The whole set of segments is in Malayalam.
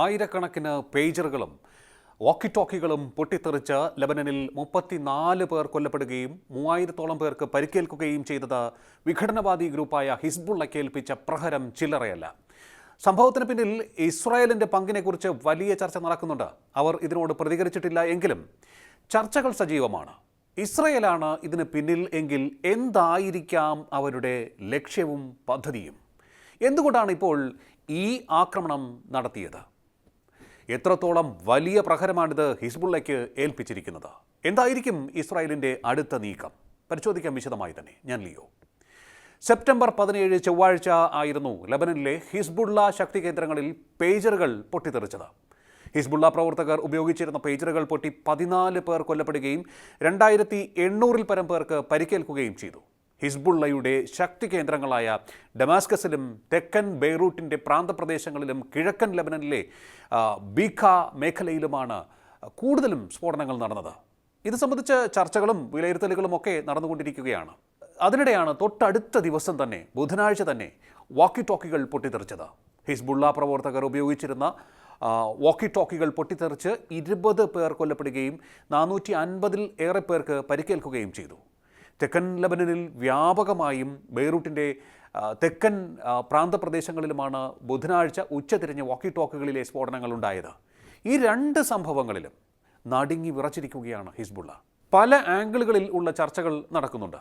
ആയിരക്കണക്കിന് പേജറുകളും വാക്കി ടോക്കികളും പൊട്ടിത്തെറിച്ച് ലബനനിൽ മുപ്പത്തിനാല് പേർ കൊല്ലപ്പെടുകയും മൂവായിരത്തോളം പേർക്ക് പരിക്കേൽക്കുകയും ചെയ്തത് വിഘടനവാദി ഗ്രൂപ്പായ ഹിസ്ബുള്ളയ്ക്ക് ഏൽപ്പിച്ച പ്രഹരം ചില്ലറയല്ല. സംഭവത്തിന് പിന്നിൽ ഇസ്രായേലിന്റെ പങ്കിനെക്കുറിച്ച് വലിയ ചർച്ച നടക്കുന്നുണ്ട്. അവർ ഇതിനോട് പ്രതികരിച്ചിട്ടില്ല എങ്കിലും ചർച്ചകൾ സജീവമാണ്. ഇസ്രയേലാണ് ഇതിന് പിന്നിൽ എങ്കിൽ എന്തായിരിക്കാം അവരുടെ ലക്ഷ്യവും പദ്ധതിയും? എന്തുകൊണ്ടാണ് ഇപ്പോൾ ഈ ആക്രമണം നടത്തിയത്? എത്രത്തോളം വലിയ പ്രഹരമാണിത് ഹിസ്ബുള്ളയ്ക്ക് ഏൽപ്പിച്ചിരിക്കുന്നത്? എന്തായിരിക്കും ഇസ്രായേലിന്റെ അടുത്ത നീക്കം? പരിശോധിക്കാം വിശദമായി തന്നെ. ഞാൻ ലിയോ. സെപ്റ്റംബർ പതിനേഴ് ചൊവ്വാഴ്ച ആയിരുന്നു ലബനനിലെ ഹിസ്ബുള്ള ശക്തി കേന്ദ്രങ്ങളിൽ പേജറുകൾ പൊട്ടിത്തെറിച്ചത്. ഹിസ്ബുള്ള പ്രവർത്തകർ ഉപയോഗിച്ചിരുന്ന പേജറുകൾ പൊട്ടി പതിനാല് പേർ കൊല്ലപ്പെടുകയും രണ്ടായിരത്തി എണ്ണൂറിൽ പരം പേർക്ക് പരിക്കേൽക്കുകയും ചെയ്തു. ഹിസ്ബുള്ളയുടെ ശക്തി കേന്ദ്രങ്ങളായ ഡമാസ്കസിലും തെക്കൻ ബെയ്റൂട്ടിന്റെ പ്രാന്തപ്രദേശങ്ങളിലും കിഴക്കൻ ലബനനിലെ ബീഖ മേഖലയിലുമാണ് കൂടുതലും സ്ഫോടനങ്ങൾ നടന്നത്. ഇത് സംബന്ധിച്ച് ചർച്ചകളും വിലയിരുത്തലുകളും ഒക്കെ നടന്നുകൊണ്ടിരിക്കുകയാണ്. അതിനിടെയാണ് തൊട്ടടുത്ത ദിവസം തന്നെ ബുധനാഴ്ച തന്നെ വാക്കി ടോക്കികൾ പൊട്ടിത്തെറിച്ചത്. ഹിസ്ബുള്ള പ്രവർത്തകർ ഉപയോഗിച്ചിരുന്ന വാക്കി ടോക്കികൾ പൊട്ടിത്തെറിച്ച് ഇരുപത് പേർ കൊല്ലപ്പെടുകയും നാനൂറ്റി അൻപതിൽ ഏറെ പേർക്ക് പരിക്കേൽക്കുകയും ചെയ്തു. തെക്കൻ ലബനനിൽ വ്യാപകമായും ബെയ്റൂട്ടിന്റെ തെക്കൻ പ്രാന്തപ്രദേശങ്ങളിലുമാണ് ബുധനാഴ്ച ഉച്ചതിരിഞ്ഞ് വാക്കി ടോക്കുകളിലെ സ്ഫോടനങ്ങൾ ഉണ്ടായത് ഈ രണ്ട് സംഭവങ്ങളിലും നടുങ്ങി വിറച്ചിരിക്കുകയാണ് ഹിസ്ബുള്ള. പല ആംഗിളുകളിൽ ഉള്ള ചർച്ചകൾ നടക്കുന്നുണ്ട്.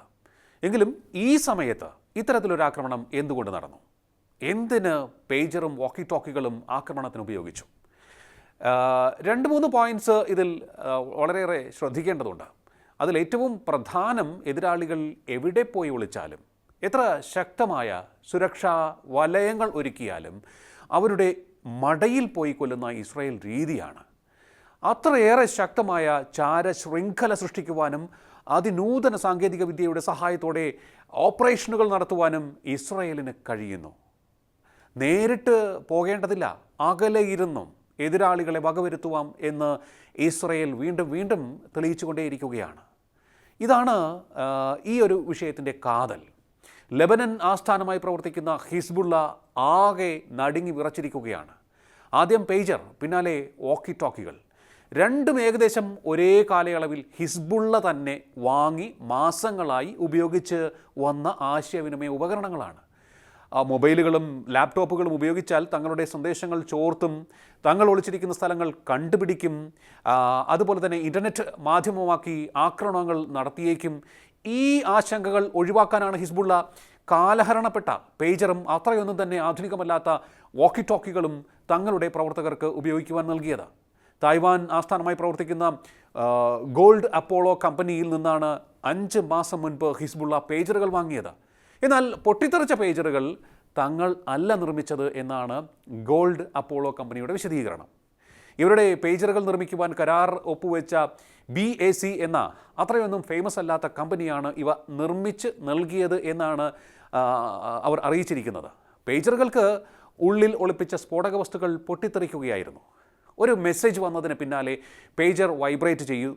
എങ്കിലും ഈ സമയത്ത് ഇത്തരത്തിലൊരു ആക്രമണം എന്തുകൊണ്ട് നടന്നു? എന്തിന് പേജറും വാക്കി ടോക്കികളും ആക്രമണത്തിന് ഉപയോഗിച്ചു? രണ്ട് മൂന്ന് പോയിന്റ്സ് ഇതിൽ വളരെയേറെ ശ്രദ്ധിക്കേണ്ടതുണ്ട്. അതിൽ ഏറ്റവും പ്രധാനം എതിരാളികൾ എവിടെ പോയി ഒളിച്ചാലും എത്ര ശക്തമായ സുരക്ഷാ വലയങ്ങൾ ഒരുക്കിയാലും അവരുടെ മടയിൽ പോയി കൊല്ലുന്ന ഇസ്രായേൽ രീതിയാണ്. അത്രയേറെ ശക്തമായ ചാര ചാരശൃംഖല സൃഷ്ടിക്കുവാനും അതിനൂതന സാങ്കേതിക വിദ്യയുടെ സഹായത്തോടെ ഓപ്പറേഷനുകൾ നടത്തുവാനും ഇസ്രയേലിന് കഴിയുന്നു. നേരിട്ട് പോകേണ്ടതില്ല അകലെ ഇരുന്നും എതിരാളികളെ വകവരുത്തുവാം എന്ന് ഇസ്രയേൽ വീണ്ടും വീണ്ടും തെളിയിച്ചുകൊണ്ടേയിരിക്കുകയാണ്. ഇതാണ് ഈ ഒരു വിഷയത്തിന്റെ കാതൽ. ലെബനൻ ആസ്ഥാനമായി പ്രവർത്തിക്കുന്ന ഹിസ്ബുള്ള ആകെ നടുങ്ങി വിറച്ചിരിക്കുകയാണ്. ആദ്യം പേജർ പിന്നാലെ വോക്കി ടോക്കികൾ രണ്ടും ഏകദേശം ഒരേ കാലയളവിൽ ഹിസ്ബുള്ള തന്നെ വാങ്ങി മാസങ്ങളായി ഉപയോഗിച്ച് വന്ന ആശയവിനിമയ ഉപകരണങ്ങളാണ്. മൊബൈലുകളും ലാപ്ടോപ്പുകളും ഉപയോഗിച്ചാൽ തങ്ങളുടെ സന്ദേശങ്ങൾ ചോർത്തും തങ്ങൾ ഒളിച്ചിരിക്കുന്ന സ്ഥലങ്ങൾ കണ്ടുപിടിക്കും അതുപോലെ തന്നെ ഇന്റർനെറ്റ് മാധ്യമമാക്കി ആക്രമണങ്ങൾ നടത്തിയേക്കും. ഈ ആശങ്കകൾ ഒഴിവാക്കാനാണ് ഹിസ്ബുള്ള കാലഹരണപ്പെട്ട പേജറും അത്രയൊന്നും തന്നെ ആധുനികമല്ലാത്ത വോക്കി ടോക്കികളും തങ്ങളുടെ പ്രവർത്തകർക്ക് ഉപയോഗിക്കുവാൻ നൽകിയത്. തായ്വാൻ ആസ്ഥാനമായി പ്രവർത്തിക്കുന്ന ഗോൾഡ് അപ്പോളോ കമ്പനിയിൽ നിന്നാണ് അഞ്ച് മാസം മുൻപ് ഹിസ്ബുള്ള പേജറുകൾ വാങ്ങിയത്. എന്നാൽ പൊട്ടിത്തെറിച്ച പേജറുകൾ തങ്ങൾ അല്ല നിർമ്മിച്ചത് എന്നാണ് ഗോൾഡ് അപ്പോളോ കമ്പനിയുടെ വിശദീകരണം. ഇവരുടെ പേജറുകൾ നിർമ്മിക്കുവാൻ കരാർ ഒപ്പുവെച്ച ബി എ സി എന്ന അത്രയൊന്നും ഫേമസ് അല്ലാത്ത കമ്പനിയാണ് ഇവ നിർമ്മിച്ച് നൽകിയത് എന്നാണ് അവർ അറിയിച്ചിരിക്കുന്നത്. പേജറുകൾക്ക് ഉള്ളിൽ ഒളിപ്പിച്ച സ്ഫോടക വസ്തുക്കൾ പൊട്ടിത്തെറിക്കുകയായിരുന്നു. ഒരു മെസ്സേജ് വന്നതിന് പിന്നാലെ പേജർ വൈബ്രേറ്റ് ചെയ്യൂ.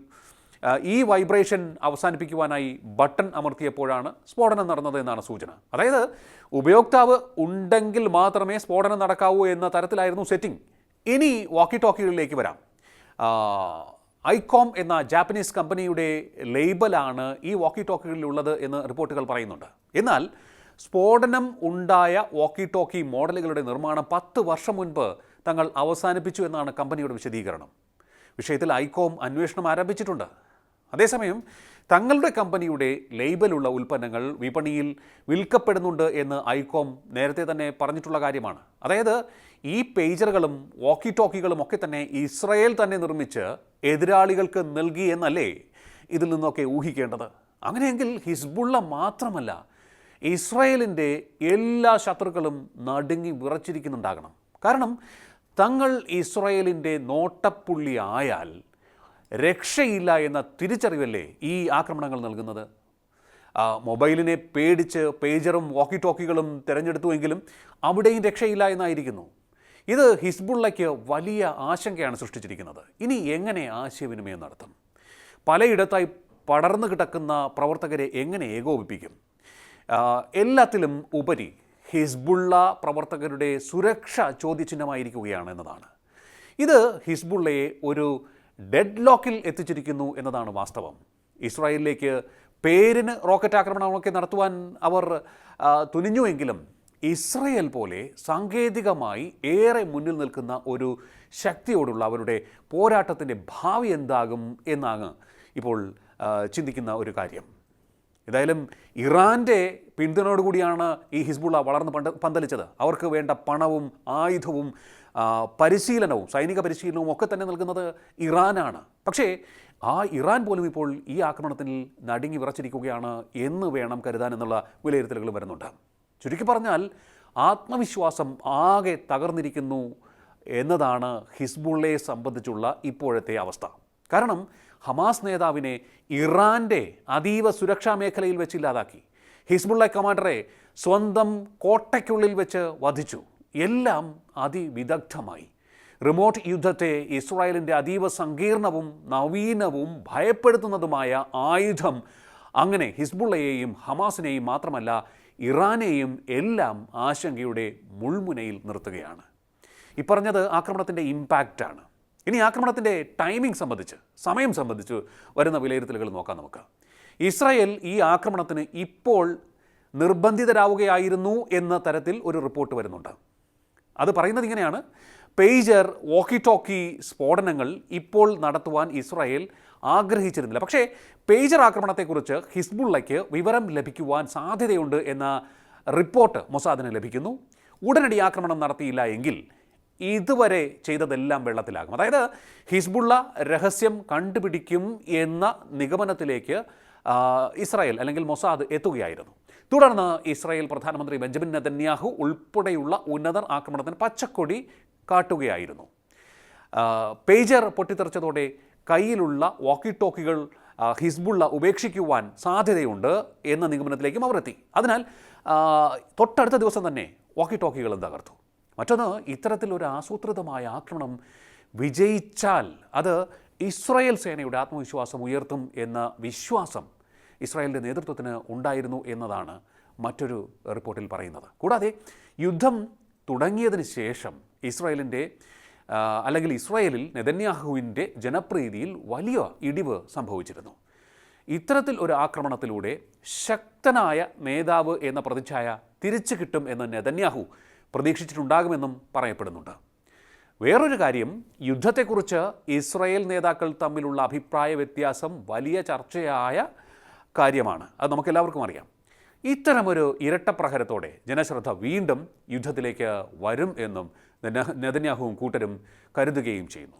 ഈ വൈബ്രേഷൻ അവസാനിപ്പിക്കുവാനായി ബട്ടൺ അമർത്തിയപ്പോഴാണ് സ്ഫോടനം നടന്നത് എന്നാണ് സൂചന. അതായത് ഉപയോക്താവ് ഉണ്ടെങ്കിൽ മാത്രമേ സ്ഫോടനം നടക്കാവൂ എന്ന തരത്തിലായിരുന്നു സെറ്റിംഗ്. ഇനി വാക്കി ടോക്കികളിലേക്ക് വരാം ഐകോം എന്ന ജാപ്പനീസ് കമ്പനിയുടെ ലേബലാണ് ഈ വാക്കി ടോക്കികളിലുള്ളത് എന്ന് റിപ്പോർട്ടുകൾ പറയുന്നുണ്ട്. എന്നാൽ സ്ഫോടനം ഉണ്ടായ വാക്കി ടോക്കി മോഡലുകളുടെ നിർമ്മാണം പത്ത് വർഷം മുൻപ് തങ്ങൾ അവസാനിപ്പിച്ചു എന്നാണ് കമ്പനിയുടെ വിശദീകരണം. വിഷയത്തിൽ ഐകോം അന്വേഷണം ആരംഭിച്ചിട്ടുണ്ട്. അതേസമയം തങ്ങളുടെ കമ്പനിയുടെ ലേബലുള്ള ഉൽപ്പന്നങ്ങൾ വിപണിയിൽ വിൽക്കപ്പെടുന്നുണ്ട് എന്ന് ഐകോം നേരത്തെ തന്നെ പറഞ്ഞിട്ടുള്ള കാര്യമാണ്. അതായത് ഈ പേജറുകളും വോക്കി ടോക്കികളും ഒക്കെ തന്നെ ഇസ്രയേൽ തന്നെ നിർമ്മിച്ച് എതിരാളികൾക്ക് നൽകി എന്നല്ലേ ഇതിൽ നിന്നൊക്കെ ഊഹിക്കേണ്ടത്? അങ്ങനെയെങ്കിൽ ഹിസ്ബുള്ള മാത്രമല്ല ഇസ്രയേലിന്റെ എല്ലാ ശത്രുക്കളും നടുങ്ങി വിറച്ചിരിക്കുന്നുണ്ടാകണം. കാരണം തങ്ങൾ ഇസ്രയേലിന്റെ നോട്ടപ്പുള്ളി ആയാൽ രക്ഷയില്ല എന്ന തിരിച്ചറിവല്ലേ ഈ ആക്രമണങ്ങൾ നൽകുന്നത്? മൊബൈലിനെ പേടിച്ച് പേജറും വാക്കി ടോക്കികളും തിരഞ്ഞെടുത്തുവെങ്കിലും അവിടെയും രക്ഷയില്ല എന്നായിരിക്കുന്നു. ഇത് ഹിസ്ബുള്ളയ്ക്ക് വലിയ ആശങ്കയാണ് സൃഷ്ടിച്ചിരിക്കുന്നത്. ഇനി എങ്ങനെ ആശയവിനിമയം നടത്തും? പലയിടത്തായി പടർന്നു കിടക്കുന്ന പ്രവർത്തകരെ എങ്ങനെ ഏകോപിപ്പിക്കും? എല്ലാത്തിലും ഉപരി ഹിസ്ബുള്ള പ്രവർത്തകരുടെ സുരക്ഷ ചോദ്യചിഹ്നമായിരിക്കുകയാണ് എന്നതാണ്. ഇത് ഹിസ്ബുള്ളയെ ഒരു ഡെഡ് ലോക്കിൽ എത്തിച്ചിരിക്കുന്നു എന്നതാണ് വാസ്തവം. ഇസ്രായേലിലേക്ക് പേരിന് റോക്കറ്റ് ആക്രമണങ്ങളൊക്കെ നടത്തുവാൻ അവർ തുനിഞ്ഞുവെങ്കിലും ഇസ്രയേൽ പോലെ സാങ്കേതികമായി ഏറെ മുന്നിൽ നിൽക്കുന്ന ഒരു ശക്തിയോടുള്ള അവരുടെ പോരാട്ടത്തിന്റെ ഭാവി എന്താകും എന്നാണ് ഇപ്പോൾ ചിന്തിക്കുന്ന ഒരു കാര്യം. ഏതായാലും ഇറാന്റെ പിന്തുണയോടുകൂടിയാണ് ഈ ഹിസ്ബുള്ള വളർന്ന് പന്തലിച്ചത്. അവർക്ക് വേണ്ട പണവും ആയുധവും പരിശീലനവും സൈനിക പരിശീലനവും ഒക്കെ തന്നെ നൽകുന്നത് ഇറാനാണ്. പക്ഷേ ആ ഇറാൻ പോലും ഇപ്പോൾ ഈ ആക്രമണത്തിൽ നടുങ്ങി വിറച്ചിരിക്കുകയാണ് എന്ന് വേണം കരുതാൻ എന്നുള്ള വിലയിരുത്തലുകൾ വരുന്നുണ്ട്. ചുരുക്കി പറഞ്ഞാൽ ആത്മവിശ്വാസം ആകെ തകർന്നിരിക്കുന്നു എന്നതാണ് ഹിസ്ബുള്ളയെ സംബന്ധിച്ചുള്ള ഇപ്പോഴത്തെ അവസ്ഥ. കാരണം ഹമാസ് നേതാവിനെ ഇറാന്റെ അതീവ സുരക്ഷാ മേഖലയിൽ വെച്ച് ഇല്ലാതാക്കി. ഹിസ്ബുള്ള കമാൻഡറെ സ്വന്തം കോട്ടയ്ക്കുള്ളിൽ വെച്ച് വധിച്ചു. എല്ലാം അതിവിദഗ്ധമായി. റിമോട്ട് യുദ്ധത്തെ ഇസ്രായേലിന്റെ അതീവ സങ്കീർണവും നവീനവും ഭയപ്പെടുത്തുന്നതുമായ ആയുധം. അങ്ങനെ ഹിസ്ബുള്ളയെയും ഹമാസിനെയും മാത്രമല്ല ഇറാനെയും എല്ലാം ആശങ്കയുടെ മുൾമുനയിൽ നിർത്തുകയാണ്. ഈ പറഞ്ഞത് ആക്രമണത്തിന്റെ ഇമ്പാക്റ്റാണ് ഇനി ആക്രമണത്തിന്റെ ടൈമിംഗ് സംബന്ധിച്ച് സമയം സംബന്ധിച്ച് വരുന്ന വിലയിരുത്തലുകൾ നോക്കാം നമുക്ക്. ഇസ്രായേൽ ഈ ആക്രമണത്തിന് ഇപ്പോൾ നിർബന്ധിതരാവുകയായിരുന്നു എന്ന തരത്തിൽ ഒരു റിപ്പോർട്ട് വരുന്നുണ്ട്. അത് പറയുന്നത് ഇങ്ങനെയാണ്. പേജർ വോക്കി ടോക്കി സ്ഫോടനങ്ങൾ ഇപ്പോൾ നടത്തുവാൻ ഇസ്രായേൽ ആഗ്രഹിച്ചിരുന്നില്ല. പക്ഷേ പേജർ ആക്രമണത്തെക്കുറിച്ച് ഹിസ്ബുള്ളയ്ക്ക് വിവരം ലഭിക്കുവാൻ സാധ്യതയുണ്ട് എന്ന റിപ്പോർട്ട് മൊസാദിന് ലഭിക്കുന്നു. ഉടനടി ആക്രമണം നടത്തിയില്ല എങ്കിൽ ഇതുവരെ ചെയ്തതെല്ലാം വെള്ളത്തിലാകും. അതായത് ഹിസ്ബുള്ള രഹസ്യം കണ്ടുപിടിക്കും എന്ന നിഗമനത്തിലേക്ക് ഇസ്രായേൽ അല്ലെങ്കിൽ മൊസാദ് എത്തുകയായിരുന്നു. തുടർന്ന് ഇസ്രായേൽ പ്രധാനമന്ത്രി ബെഞ്ചമിൻ നെതന്യാഹു ഉൾപ്പെടെയുള്ള ഉന്നതർ ആക്രമണത്തിന് പച്ചക്കൊടി കാട്ടുകയായിരുന്നു. പേജർ പൊട്ടിത്തെറിച്ചതോടെ കയ്യിലുള്ള വാക്കി ടോക്കികൾ ഹിസ്ബുള്ള ഉപേക്ഷിക്കുവാൻ സാധ്യതയുണ്ട് എന്ന നിഗമനത്തിലേക്കും അവർ എത്തി. അതിനാൽ തൊട്ടടുത്ത ദിവസം തന്നെ വാക്കി ടോക്കികളും തകർത്തു. മറ്റൊന്ന് ഇത്തരത്തിലൊരു ആസൂത്രിതമായ ആക്രമണം വിജയിച്ചാൽ അത് ഇസ്രായേൽ സേനയുടെ ആത്മവിശ്വാസം ഉയർത്തും എന്ന വിശ്വാസം ഇസ്രായേലിന്റെ നേതൃത്വത്തിന് ഉണ്ടായിരുന്നു എന്നതാണ് മറ്റൊരു റിപ്പോർട്ടിൽ പറയുന്നത്. കൂടാതെ യുദ്ധം തുടങ്ങിയതിന് ശേഷം ഇസ്രായേലിന്റെ അല്ലെങ്കിൽ ഇസ്രായേലിൽ നെതന്യാഹുവിന്റെ ജനപ്രീതിയിൽ വലിയ ഇടിവ് സംഭവിച്ചിരുന്നു. ഇത്തരത്തിൽ ഒരു ആക്രമണത്തിലൂടെ ശക്തനായ നേതാവ് എന്ന പ്രതിച്ഛായ തിരിച്ചു കിട്ടും എന്ന് നെതന്യാഹു പ്രതീക്ഷിച്ചിട്ടുണ്ടാകുമെന്നും പറയപ്പെടുന്നുണ്ട്. വേറൊരു കാര്യം യുദ്ധത്തെക്കുറിച്ച് ഇസ്രായേൽ നേതാക്കൾ തമ്മിലുള്ള അഭിപ്രായ വ്യത്യാസം വലിയ ചർച്ചയായ കാര്യമാണ്. അത് നമുക്കെല്ലാവർക്കും അറിയാം. ഇത്തരമൊരു ഇരട്ടപ്രഹരത്തോടെ ജനശ്രദ്ധ വീണ്ടും യുദ്ധത്തിലേക്ക് വരും എന്നും നെന- നെതന്യാഹുവും കൂട്ടരും കരുതുകയും ചെയ്യുന്നു.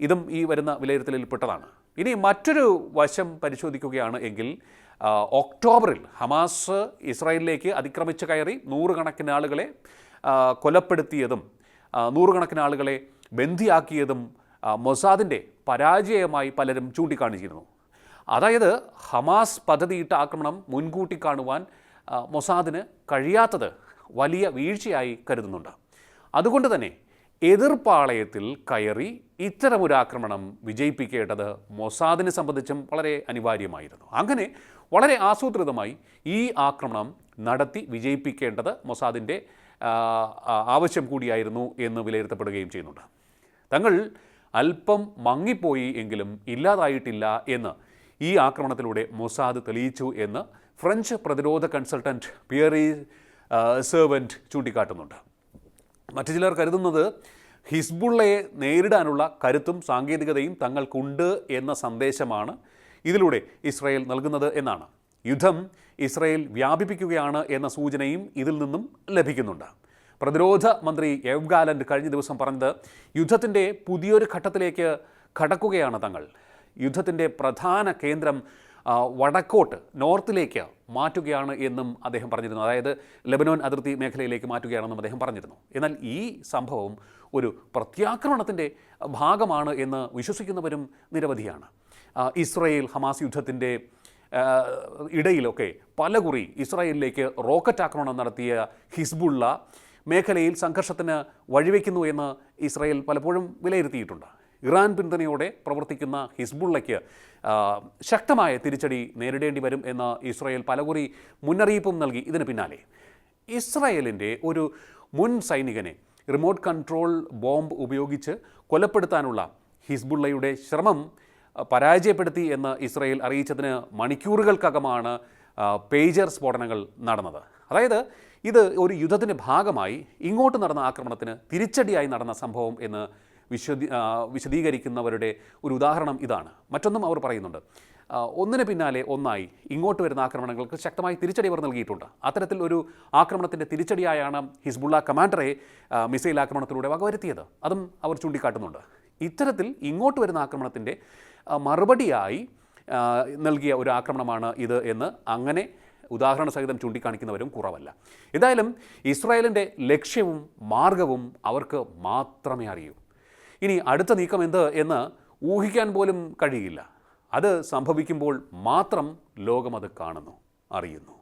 ഇതും ഈ വരുന്ന വിലയിരുത്തലിൽ പെട്ടതാണ്. ഇനി മറ്റൊരു വശം പരിശോധിക്കുകയാണ് എങ്കിൽ ഒക്ടോബറിൽ ഹമാസ് ഇസ്രായേലിലേക്ക് അതിക്രമിച്ച് കയറി നൂറുകണക്കിന് ആളുകളെ കൊലപ്പെടുത്തിയതും നൂറുകണക്കിന് ആളുകളെ ബന്ധിയാക്കിയതും മൊസാദിന്റെ പരാജയമായി പലരും ചൂണ്ടിക്കാണിച്ചിരുന്നു. അതായത് ഹമാസ് പദ്ധതിയിട്ട ആക്രമണം മുൻകൂട്ടി കാണുവാൻ മൊസാദിന് കഴിയാത്തത് വലിയ വീഴ്ചയായി കരുതുന്നുണ്ട്. അതുകൊണ്ട് തന്നെ എതിർപ്പാളയത്തിൽ കയറി ഇത്തരമൊരു ആക്രമണം വിജയിപ്പിക്കേണ്ടത് മൊസാദിനെ സംബന്ധിച്ചും വളരെ അനിവാര്യമായിരുന്നു. അങ്ങനെ വളരെ ആസൂത്രിതമായി ഈ ആക്രമണം നടത്തി വിജയിപ്പിക്കേണ്ടത് മൊസാദിന്റെ ആവശ്യം കൂടിയായിരുന്നു എന്ന് വിലയിരുത്തപ്പെടുകയും ചെയ്യുന്നുണ്ട്. തങ്ങൾ അല്പം മങ്ങിപ്പോയി എങ്കിലും ഇല്ലാതായിട്ടില്ല എന്ന് ഈ ആക്രമണത്തിലൂടെ മൊസാദ് തെളിയിച്ചു എന്ന് ഫ്രഞ്ച് പ്രതിരോധ കൺസൾട്ടന്റ് പിയറി സെർവന്റ് ചൂണ്ടിക്കാട്ടുന്നുണ്ട്. മറ്റു ചിലർ കരുതുന്നത് ഹിസ്ബുള്ളയെ നേരിടാനുള്ള കരുത്തും സാങ്കേതികതയും തങ്ങൾക്കുണ്ട് എന്ന സന്ദേശമാണ് ഇതിലൂടെ ഇസ്രയേൽ നൽകുന്നത് എന്നാണ്. യുദ്ധം ഇസ്രയേൽ വ്യാപിപ്പിക്കുകയാണ് എന്ന സൂചനയും ഇതിൽ നിന്നും ലഭിക്കുന്നുണ്ട്. പ്രതിരോധ മന്ത്രി എവ് ഗാലൻഡ് കഴിഞ്ഞ ദിവസം പറഞ്ഞത് യുദ്ധത്തിന്റെ പുതിയൊരു ഘട്ടത്തിലേക്ക് കടക്കുകയാണ് തങ്ങൾ. യുദ്ധത്തിന്റെ പ്രധാന കേന്ദ്രം വടക്കോട്ട് നോർത്തിലേക്ക് മാറ്റുകയാണ് എന്നും അദ്ദേഹം പറഞ്ഞിരുന്നു. അതായത് ലെബനോൻ അതിർത്തി മേഖലയിലേക്ക് മാറ്റുകയാണെന്നും അദ്ദേഹം പറഞ്ഞിരുന്നു. എന്നാൽ ഈ സംഭവം ഒരു പ്രത്യാക്രമണത്തിന്റെ ഭാഗമാണ് എന്ന് വിശ്വസിക്കുന്നവരും നിരവധിയാണ്. ഇസ്രയേൽ ഹമാസ് യുദ്ധത്തിന്റെ ഇടയിലൊക്കെ ഇടയിലൊക്കെ പലകുറി ഇസ്രായേലിലേക്ക് റോക്കറ്റ് ആക്രമണം നടത്തിയ ഹിസ്ബുള്ള മേഖലയിൽ സംഘർഷത്തിന് വഴിവെക്കുന്നു എന്ന് ഇസ്രായേൽ പലപ്പോഴും വിലയിരുത്തിയിട്ടുണ്ട്. ഇറാൻ പിന്തുണയോടെ പ്രവർത്തിക്കുന്ന ഹിസ്ബുള്ളയ്ക്ക് ശക്തമായ തിരിച്ചടി നേരിടേണ്ടി വരും എന്ന് ഇസ്രായേൽ പലകുറി മുന്നറിയിപ്പും നൽകി. ഇതിന് പിന്നാലെ ഇസ്രായേലിന്റെ ഒരു മുൻ സൈനികനെ റിമോട്ട് കൺട്രോൾ ബോംബ് ഉപയോഗിച്ച് കൊലപ്പെടുത്താനുള്ള ഹിസ്ബുള്ളയുടെ ശ്രമം പരാജയപ്പെടുത്തി എന്ന് ഇസ്രായേൽ അറിയിച്ചതിന് മണിക്കൂറുകൾക്കകമാണ് പേജർ സ്ഫോടനങ്ങൾ നടന്നത്. അതായത് ഇത് ഒരു യുദ്ധത്തിന്റെ ഭാഗമായി ഇങ്ങോട്ട് നടന്ന ആക്രമണത്തിന് തിരിച്ചടിയായി നടന്ന സംഭവം എന്ന് വിശദീ വിശദീകരിക്കുന്നവരുടെ ഒരു ഉദാഹരണം ഇതാണ്. മറ്റൊന്നും അവർ പറയുന്നുണ്ട്. ഒന്നിന് പിന്നാലെ ഒന്നായി ഇങ്ങോട്ട് വരുന്ന ആക്രമണങ്ങൾക്ക് ശക്തമായി തിരിച്ചടി അവർ നൽകിയിട്ടുണ്ട്. അത്തരത്തിൽ ഒരു ആക്രമണത്തിന്റെ തിരിച്ചടിയായാണ് ഹിസ്ബുള്ള കമാൻഡറെ മിസൈൽ ആക്രമണത്തിലൂടെ വകവരുത്തിയത്. അതും അവർ ചൂണ്ടിക്കാട്ടുന്നുണ്ട്. ഇത്തരത്തിൽ ഇങ്ങോട്ട് വരുന്ന ആക്രമണത്തിന്റെ മറുപടിയായി നൽകിയ ഒരു ആക്രമണമാണ് ഇത് എന്ന് അങ്ങനെ ഉദാഹരണ സഹിതം ചൂണ്ടിക്കാണിക്കുന്നവരും കുറവല്ല. ഏതായാലും ഇസ്രായേലിന്റെ ലക്ഷ്യവും മാർഗവും അവർക്ക് മാത്രമേ അറിയൂ. ഇനി അടുത്ത നീക്കം എന്ത് എന്ന് ഊഹിക്കാൻ പോലും കഴിയില്ല അത് സംഭവിക്കുമ്പോൾ മാത്രം ലോകമത് കാണുന്നു അറിയുന്നു.